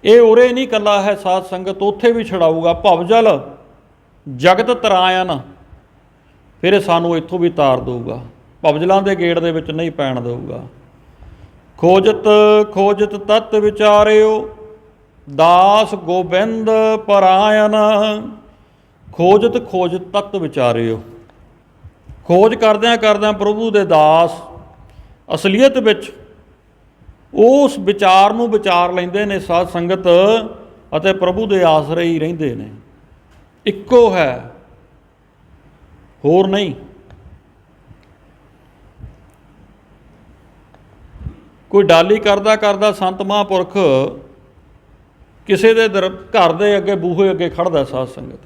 ਇਹ ਉਰੇ ਨਹੀਂ ਕੱਲਾ ਹੈ ਸਾਧ ਸੰਗਤ, ਉੱਥੇ ਵੀ ਛਡਾਊਗਾ ਭਵਜਲ ਜਗਤ ਤਰਾਇਨ ਫਿਰ ਇਹ ਸਾਨੂੰ ਇੱਥੋਂ ਵੀ ਤਾਰ ਦਊਗਾ। ਭਵਜਲਾਂ ਦੇ ਗੇੜ ਦੇ ਵਿੱਚ ਨਹੀਂ ਪੈਣ ਦੇਊਗਾ। ਖੋਜਤ ਖੋਜਤ ਤਤ ਵਿਚਾਰਿਓ, ਦਾਸ ਗੋਬਿੰਦ ਪਰਾਇਣ। ਖੋਜਤ ਖੋਜਤ ਤਤ ਵਿਚਾਰਿਓ। ਖੋਜ ਕਰਦਿਆਂ ਕਰਦਿਆਂ ਪ੍ਰਭੂ ਦੇ ਦਾਸ ਅਸਲੀਅਤ ਵਿੱਚ ਉਸ ਵਿਚਾਰ ਨੂੰ ਵਿਚਾਰ ਲੈਂਦੇ ਨੇ ਸਾਧ ਸੰਗਤ ਅਤੇ ਪ੍ਰਭੂ ਦੇ ਆਸਰੇ ਹੀ ਰਹਿੰਦੇ ਨੇ। ਇੱਕੋ ਹੈ, ਹੋਰ ਨਹੀਂ। ਕੋਈ ਡਾਲੀ ਕਰਦਾ ਕਰਦਾ ਸੰਤ ਮਹਾਂਪੁਰਖ ਕਿਸੇ ਦੇ ਦਰ ਘਰ ਦੇ ਅੱਗੇ ਬੂਹੇ ਅੱਗੇ ਖੜਦਾ ਸਾਧ ਸੰਗਤ।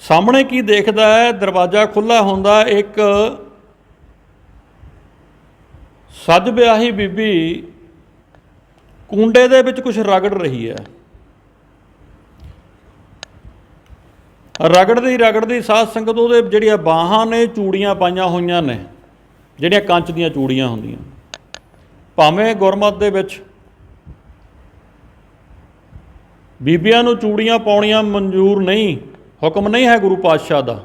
ਸਾਹਮਣੇ ਕੀ ਦੇਖਦਾ ਹੈ? ਦਰਵਾਜ਼ਾ ਖੁੱਲਾ ਹੁੰਦਾ, ਇੱਕ ਸੱਜ ਵਿਆਹੀ ਬੀਬੀ ਕੁੰਡੇ ਦੇ ਵਿੱਚ ਕੁਝ ਰਗੜ ਰਹੀ ਹੈ। ਰਗੜਦੀ ਰਗੜਦੀ ਸਾਧ ਸੰਗਤ ਉਹਦੇ ਜਿਹੜੀਆਂ ਬਾਹਾਂ ਨੇ, ਚੂੜੀਆਂ ਪਾਈਆਂ ਹੋਈਆਂ ਨੇ, ਜਿਹੜੀਆਂ ਕੰਚ ਦੀਆਂ ਚੂੜੀਆਂ ਹੁੰਦੀਆਂ। ਭਾਵੇਂ ਗੁਰਮਤ ਦੇ ਵਿੱਚ ਬੀਬੀਆਂ ਨੂੰ ਚੂੜੀਆਂ ਪਾਉਣੀਆਂ ਮਨਜ਼ੂਰ ਨਹੀਂ ਹੁਕਮ ਨਹੀਂ ਹੈ ਗੁਰੂ ਪਾਤਸ਼ਾਹ ਦਾ।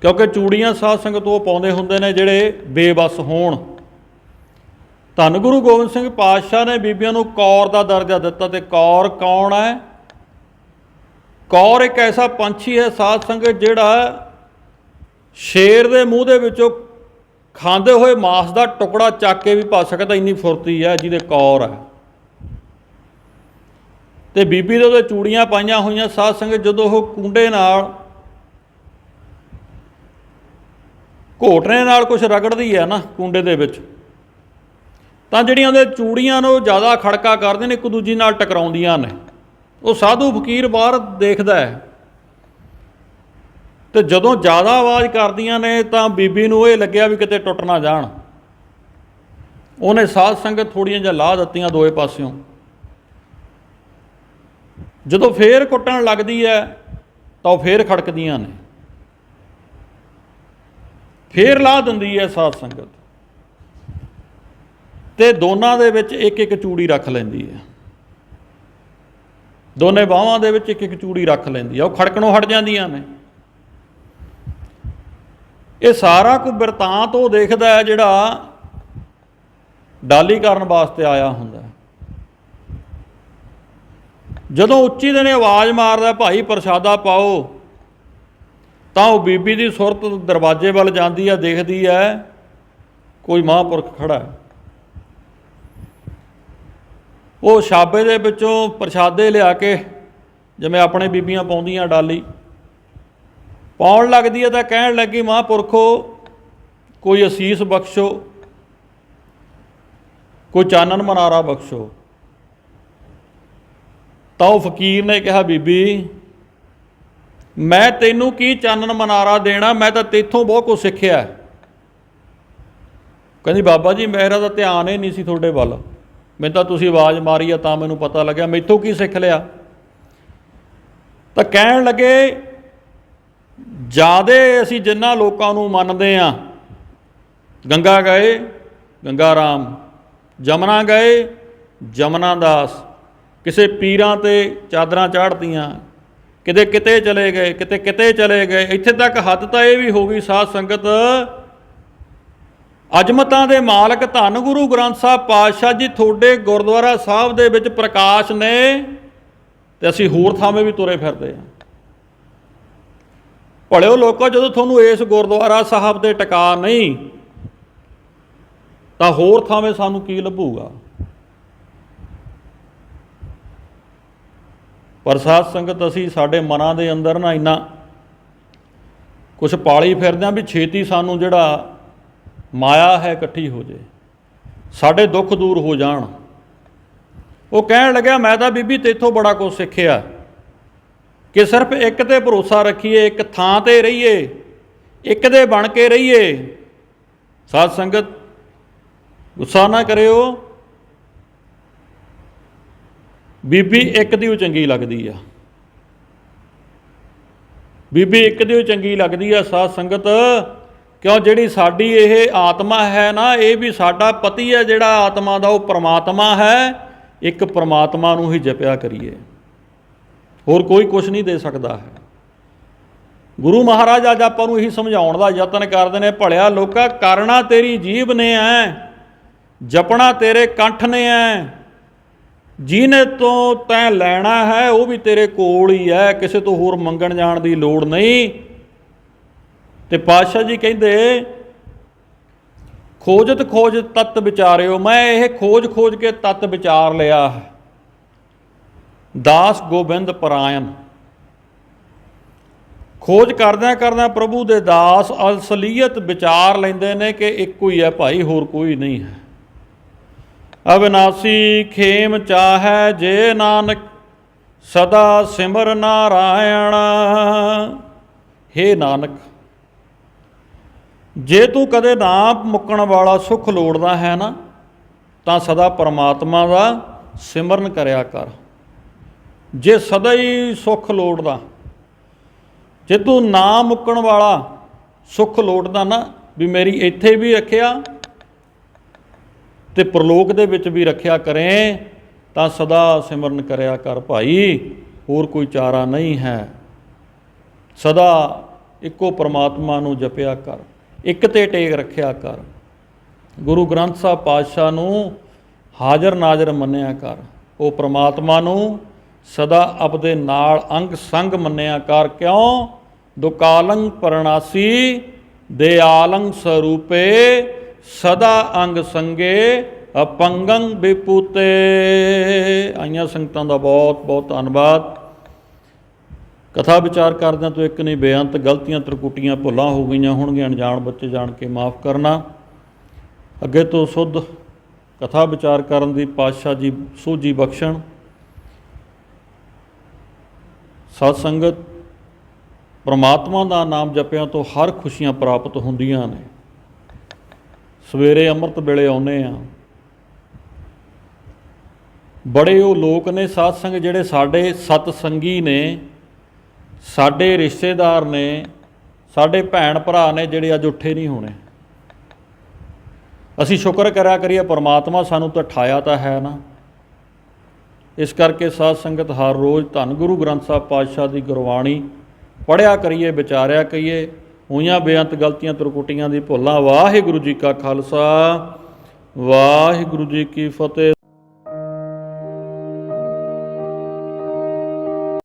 ਕਿਉਂਕਿ ਚੂੜੀਆਂ ਸਾਧ ਸੰਗਤ ਉਹ ਪਾਉਂਦੇ ਹੁੰਦੇ ਨੇ ਜਿਹੜੇ ਬੇਬਸ ਹੋਣ। ਧੰਨ ਗੁਰੂ ਗੋਬਿੰਦ ਸਿੰਘ ਪਾਤਸ਼ਾਹ ਨੇ ਬੀਬੀਆਂ ਨੂੰ ਕੌਰ ਦਾ ਦਰਜਾ ਦਿੱਤਾ ਤੇ ਕੌਰ ਕੌਣ ਹੈ? ਕੌਰ ਇੱਕ ਐਸਾ ਪੰਛੀ ਹੈ ਸਾਧ ਸੰਗਤ ਜਿਹੜਾ ਸ਼ੇਰ ਦੇ ਮੂੰਹ ਦੇ ਵਿੱਚੋਂ ਖਾਂਦੇ ਹੋਏ ਮਾਸ ਦਾ ਟੁਕੜਾ ਚੱਕ ਕੇ ਵੀ ਪਾ ਸਕਦਾ, ਇੰਨੀ ਫੁਰਤੀ ਹੈ ਜਿਹਦੇ ਕੌਰ ਹੈ। ਤੇ ਬੀਬੀ ਦੇ ਉਹਦੇ ਚੂੜੀਆਂ ਪਾਈਆਂ ਹੋਈਆਂ, ਸਾਧ ਸੰਗਤ ਜਦੋਂ ਉਹ ਕੁੰਡੇ ਨਾਲ ਘੋਟਣੇ ਨਾਲ ਕੁਝ ਰਗੜਦੀ ਹੈ ਨਾ ਕੁੰਡੇ ਦੇ ਵਿੱਚ, ਤਾਂ ਜਿਹੜੀਆਂ ਉਹਦੇ ਚੂੜੀਆਂ ਨੇ ਉਹ ਜ਼ਿਆਦਾ ਖੜਕਾ ਕਰਦੇ ਨੇ, ਇੱਕ ਦੂਜੀ ਨਾਲ ਟਕਰਾਉਂਦੀਆਂ ਨੇ। ਉਹ ਸਾਧੂ ਫਕੀਰ ਬਾਹਰ ਦੇਖਦਾ ਹੈ। ਤੇ ਜਦੋਂ ਜ਼ਿਆਦਾ ਆਵਾਜ਼ ਕਰਦੀਆਂ ਨੇ, ਤਾਂ ਬੀਬੀ ਨੂੰ ਇਹ ਲੱਗਿਆ ਵੀ ਕਿਤੇ ਟੁੱਟ ਨਾ ਜਾਣ। ਉਹਨੇ ਸਾਧ ਸੰਗਤ ਥੋੜੀਆਂ ਜਿਹਾ ਲਾ ਦਿੱਤੀਆਂ ਦੋਏ ਪਾਸਿਓਂ। ਜਦੋਂ ਫੇਰ ਕੁੱਟਣ ਲੱਗਦੀ ਹੈ ਤਾਂ ਉਹ ਫੇਰ ਖੜਕਦੀਆਂ ਨੇ। ਫੇਰ ਲਾ ਦਿੰਦੀ ਹੈ ਸਾਧ ਸੰਗਤ। ਤੇ ਦੋਨਾਂ ਦੇ ਵਿੱਚ ਇੱਕ ਇੱਕ ਚੂੜੀ ਰੱਖ ਲੈਂਦੀ ਹੈ ਦੋਨੇ ਬਾਹਾਂ ਦੇ ਵਿੱਚ ਇੱਕ ਇੱਕ ਚੂੜੀ ਰੱਖ ਲੈਂਦੀ ਹੈ ਉਹ ਖੜਕਣੋਂ ਹਟ ਜਾਂਦੀਆਂ ਨੇ। ਇਹ ਸਾਰਾ ਕੁ ਬਿਰਤਾਂਤ ਉਹ ਦੇਖਦਾ ਹੈ ਜਿਹੜਾ ਡਾਲੀ ਕਰਨ ਵਾਸਤੇ ਆਇਆ ਹੁੰਦਾ। ਹੈ ਜਦੋਂ ਉੱਚੀ ਦੇ ਨੇ ਆਵਾਜ਼ ਮਾਰਦਾ, ਭਾਈ ਪ੍ਰਸ਼ਾਦਾ ਪਾਓ। ਤਾਂ ਉਹ ਬੀਬੀ ਦੀ ਸੁਰਤ ਦਰਵਾਜ਼ੇ ਵੱਲ ਜਾਂਦੀ ਆ, ਦੇਖਦੀ ਹੈ ਕੋਈ ਮਹਾਂਪੁਰਖ ਖੜਾ ਹੈ। ਉਹ ਛਾਬੇ ਦੇ ਵਿੱਚੋਂ ਪ੍ਰਸ਼ਾਦੇ ਲਿਆ ਕੇ ਜਿਵੇਂ ਆਪਣੇ ਬੀਬੀਆਂ ਪਾਉਂਦੀਆਂ ਡਾਲੀ, ਪਾਉਣ ਲੱਗਦੀ ਹੈ ਤਾਂ ਕਹਿਣ ਲੱਗੀ, ਮਹਾਂਪੁਰਖੋ, ਕੋਈ ਅਸੀਸ ਬਖਸ਼ੋ, ਕੋਈ ਚਾਨਣ ਮਨਾਰਾ ਬਖਸ਼ੋ। ਤਾਂ ਉਹ ਫਕੀਰ ਨੇ ਕਿਹਾ, ਬੀਬੀ, ਮੈਂ ਤੈਨੂੰ ਕੀ ਚਾਨਣ ਮਨਾਰਾ ਦੇਣਾ? ਮੈਂ ਤਾਂ ਤੇਥੋਂ ਬਹੁਤ ਕੁਝ ਸਿੱਖਿਆ ਕਹਿੰਦੀ, ਬਾਬਾ ਜੀ, ਮੇਰਾ ਤਾਂ ਧਿਆਨ ਹੀ ਨਹੀਂ ਸੀ ਤੁਹਾਡੇ ਵੱਲ। ਮੈਨੂੰ ਤਾਂ ਤੁਸੀਂ ਆਵਾਜ਼ ਮਾਰੀ ਆ, ਤਾਂ ਮੈਨੂੰ ਪਤਾ ਲੱਗਿਆ, ਮੈਥੋਂ ਕੀ ਸਿੱਖ ਲਿਆ? ਤਾਂ ਕਹਿਣ ਲੱਗੇ, ਜਿਆਦੇ ਅਸੀਂ ਜਿੰਨਾ ਲੋਕਾਂ ਨੂੰ ਮੰਨਦੇ ਆ, ਗੰਗਾ ਗਏ, ਗੰਗਾ ਰਾਮ, ਜਮਨਾ ਗਏ, ਜਮਨਾ ਦਾਸ ਕਿਸੇ ਪੀਰਾਂ ਤੇ ਚਾਦਰਾਂ ਚਾੜਤੀਆਂ ਕਿਤੇ ਕਿਤੇ ਚਲੇ ਗਏ, ਕਿਤੇ ਕਿਤੇ ਚਲੇ ਗਏ, ਇੱਥੇ ਤੱਕ ਹੱਦ ਤਾਂ ਇਹ ਵੀ ਹੋ ਗਈ ਸਾਧ ਸੰਗਤ, ਅਜਮਤਾਂ ਦੇ ਮਾਲਕ ਧੰਨ ਗੁਰੂ ਗ੍ਰੰਥ ਸਾਹਿਬ ਪਾਤਸ਼ਾਹ ਜੀ ਤੁਹਾਡੇ ਗੁਰਦੁਆਰਾ ਸਾਹਿਬ ਦੇ ਵਿੱਚ ਪ੍ਰਕਾਸ਼ ਨੇ ਤੇ ਅਸੀਂ ਹੋਰ ਥਾਵੇਂ ਵੀ ਤੁਰੇ ਫਿਰਦੇ ਆ ਭਲਿਓ ਲੋਕੋ, ਜਦੋਂ ਤੁਹਾਨੂੰ ਇਸ ਗੁਰਦੁਆਰਾ ਸਾਹਿਬ ਦੇ ਟਿਕਾ ਨਹੀਂ, ਤਾਂ ਹੋਰ ਥਾਵੇਂ ਸਾਨੂੰ ਕੀ ਲੱਭੂਗਾ? ਪਰ ਸਾਧ ਸੰਗਤ ਅਸੀਂ ਸਾਡੇ ਮਨਾਂ ਦੇ ਅੰਦਰ ਨਾ ਇੰਨਾ ਕੁਝ ਪਾਲੀ ਫਿਰਦੇ ਆ ਵੀ ਛੇਤੀ ਸਾਨੂੰ ਜਿਹੜਾ ਮਾਇਆ ਹੈ ਇਕੱਠੀ ਹੋ ਜੇ ਸਾਡੇ ਦੁੱਖ ਦੂਰ ਹੋ ਜਾਣ। ਉਹ ਕਹਿਣ ਲੱਗਿਆ, ਮੈਂ ਤਾਂ ਬੀਬੀ ਤੇਥੋਂ ਬੜਾ ਕੁਝ ਸਿੱਖਿਆ ਕਿ ਸਿਰਫ ਇੱਕ ਤੇ ਭਰੋਸਾ ਰੱਖੀਏ, ਇੱਕ ਥਾਂ ਤੇ ਰਹੀਏ, ਇੱਕ ਦੇ ਬਣ ਕੇ ਰਹੀਏ। ਸਾਧ ਸੰਗਤ, ਗੁੱਸਾ ਨਾ ਕਰਿਓ। ਬੀਬੀ, ਇੱਕ ਦੀ ਉਹ ਚੰਗੀ ਲੱਗਦੀ ਆ। ਬੀਬੀ, ਇੱਕ ਦੀ ਉਹ ਚੰਗੀ ਲੱਗਦੀ ਆ, ਸਾਧ ਸੰਗਤ। ਕਿਉਂ? ਜਿਹੜੀ ਸਾਡੀ ਇਹ ਆਤਮਾ ਹੈ ਨਾ, ਇਹ ਵੀ ਸਾਡਾ ਪਤੀ ਹੈ, ਜਿਹੜਾ ਆਤਮਾ ਦਾ ਉਹ ਪ੍ਰਮਾਤਮਾ ਹੈ। ਇੱਕ ਪ੍ਰਮਾਤਮਾ ਨੂੰ ਹੀ ਜਪਿਆ ਕਰੀਏ। ਹੋਰ ਕੋਈ ਕੁਝ ਨਹੀਂ ਦੇ ਸਕਦਾ ਹੈ। ਗੁਰੂ ਮਹਾਰਾਜ, ਅੱਜ ਆਪਾਂ ਨੂੰ ਇਹੀ ਸਮਝਾਉਣ ਦਾ ਯਤਨ ਕਰਦੇ ਨੇ, ਭਲਿਆ ਲੋਕਾ, ਕਰਨਾ ਤੇਰੀ ਜੀਬ ਨੇ ਐ, ਜਪਣਾ ਤੇਰੇ ਕੰਠ ਨੇ ਐ। ਜਿਹਨੇ ਤੋਂ ਤੈਂ ਲੈਣਾ ਹੈ, ਉਹ ਵੀ ਤੇਰੇ ਕੋਲ ਹੀ ਹੈ, ਕਿਸੇ ਤੋਂ ਹੋਰ ਮੰਗਣ ਜਾਣ ਦੀ ਲੋੜ ਨਹੀਂ। ਤੇ ਪਾਤਸ਼ਾਹ ਜੀ ਕਹਿੰਦੇ, ਖੋਜਤ ਖੋਜ ਤਤ ਵਿਚਾਰਿਓ, ਮੈਂ ਇਹ ਖੋਜ ਖੋਜ ਕੇ ਤਤ ਵਿਚਾਰ ਲਿਆ ਹੈ। ਦਾਸ ਗੋਬਿੰਦ ਪਰਾਇਣ। ਖੋਜ ਕਰਦਿਆਂ ਕਰਦਿਆਂ ਪ੍ਰਭੂ ਦੇ ਦਾਸ ਅਸਲੀਅਤ ਵਿਚਾਰ ਲੈਂਦੇ ਨੇ ਕਿ ਇੱਕੋ ਹੀ ਹੈ ਭਾਈ, ਹੋਰ ਕੋਈ ਨਹੀਂ ਹੈ। ਅਵਿਨਾਸੀ ਖੇਮ ਚਾਹੈ ਜੇ ਨਾਨਕ, ਸਦਾ ਸਿਮਰ ਨਾਰਾਇਣ। ਹੇ ਨਾਨਕ, ਜੇ ਤੂੰ ਕਦੇ ਨਾ ਮੁੱਕਣ ਵਾਲਾ ਸੁੱਖ ਲੋੜਦਾ ਹੈ ਨਾ, ਤਾਂ ਸਦਾ ਪਰਮਾਤਮਾ ਦਾ ਸਿਮਰਨ ਕਰਿਆ ਕਰ। ਜੇ ਸਦਾ ਹੀ ਸੁੱਖ ਲੋੜਦਾ, ਜੇ ਤੂੰ ਨਾ ਮੁੱਕਣ ਵਾਲਾ ਸੁੱਖ ਲੋੜਦਾ ਨਾ, ਵੀ ਮੇਰੀ ਇੱਥੇ ਵੀ ਰੱਖਿਆ ਤੇ ਪ੍ਰਲੋਕ ਦੇ ਵਿੱਚ ਵੀ ਰੱਖਿਆ ਕਰੇ, ਤਾਂ ਸਦਾ ਸਿਮਰਨ ਕਰਿਆ ਕਰ ਭਾਈ, ਹੋਰ ਕੋਈ ਚਾਰਾ ਨਹੀਂ ਹੈ। ਸਦਾ ਇੱਕੋ ਪ੍ਰਮਾਤਮਾ ਨੂੰ ਜਪਿਆ ਕਰ, ਇੱਕ ਤੇ ਟੇਕ ਰੱਖਿਆ ਕਰ। ਗੁਰੂ ਗ੍ਰੰਥ ਸਾਹਿਬ ਪਾਤਸ਼ਾਹ ਨੂੰ ਹਾਜ਼ਰ ਨਾਜ਼ਰ ਮੰਨਿਆ ਕਰ, ਉਹ ਪ੍ਰਮਾਤਮਾ ਨੂੰ ਸਦਾ ਆਪਦੇ ਨਾਲ ਅੰਗ ਸੰਗ ਮੰਨਿਆ ਕਰ, ਕਿਉਂ? ਦੁਕਾਲੰ ਪਰਣਾਸੀ, ਦਿਆਲੰ ਸਰੂਪੇ ਸਦਾ ਅੰਗ ਸੰਗੇ ਅਪੰਗੰ ਵਿਪੂਤੇ। ਆਈਆਂ ਸੰਗਤਾਂ ਦਾ ਬਹੁਤ ਬਹੁਤ ਧੰਨਵਾਦ। ਕਥਾ ਵਿਚਾਰ ਕਰਦਿਆਂ ਤੋਂ ਇੱਕ ਨਹੀਂ, ਬੇਅੰਤ ਗਲਤੀਆਂ, ਤਰਕੁੱਟੀਆਂ ਭੁੱਲਾਂ ਹੋ ਗਈਆਂ ਹੋਣਗੀਆਂ। ਅਣਜਾਣ ਬੱਚੇ ਜਾਣ ਕੇ ਮਾਫ ਕਰਨਾ। ਅੱਗੇ ਤੋਂ ਸੁੱਧ ਕਥਾ ਵਿਚਾਰ ਕਰਨ ਦੀ ਪਾਤਸ਼ਾਹ ਜੀ, ਸੋਝੀ ਬਖਸ਼ਣ। ਸਤ ਸੰਗਤ, ਪ੍ਰਮਾਤਮਾ ਦਾ ਨਾਮ ਜਪਿਆਂ ਤੋਂ ਹਰ ਖੁਸ਼ੀਆਂ ਪ੍ਰਾਪਤ ਹੁੰਦੀਆਂ ਨੇ। ਸਵੇਰੇ ਅੰਮ੍ਰਿਤ ਵੇਲੇ ਆਉਨੇ ਆ ਬੜੇ ਉਹ ਲੋਕ ਨੇ ਸਾਧ ਸੰਗ ਜਿਹੜੇ ਸਾਡੇ ਸਤ ਸੰਗੀ ਨੇ, ਸਾਡੇ ਰਿਸ਼ਤੇਦਾਰ ਨੇ, ਸਾਡੇ ਭੈਣ ਭਰਾ ਨੇ ਜਿਹੜੇ ਅੱਜ ਉੱਠੇ ਨਹੀਂ ਹੋਣੇ। ਅਸੀਂ ਸ਼ੁਕਰ ਕਰਿਆ ਕਰੀਏ ਪਰਮਾਤਮਾ ਸਾਨੂੰ ਤਾਂ ਠਾਇਆ ਤਾਂ ਹੈ ਨਾ। ਇਸ ਕਰਕੇ ਸਾਧ ਸੰਗਤ ਹਰ ਰੋਜ਼ ਧੰਨ ਗੁਰੂ ਗ੍ਰੰਥ ਸਾਹਿਬ ਪਾਤਸ਼ਾਹ ਦੀ ਗੁਰਬਾਣੀ ਪੜਿਆ ਕਰੀਏ, ਵਿਚਾਰਿਆ ਕਰੀਏ। ਹੋਈਆਂ ਬੇਅੰਤ ਗਲਤੀਆਂ ਤਰਕੁੱਟੀਆਂ ਦੀ ਭੁੱਲਾਂ। ਵਾਹਿਗੁਰੂ ਜੀ ਕਾ ਖਾਲਸਾ ਵਾਹਿਗੁਰੂ ਜੀ ਕੀ ਫਤਿਹ।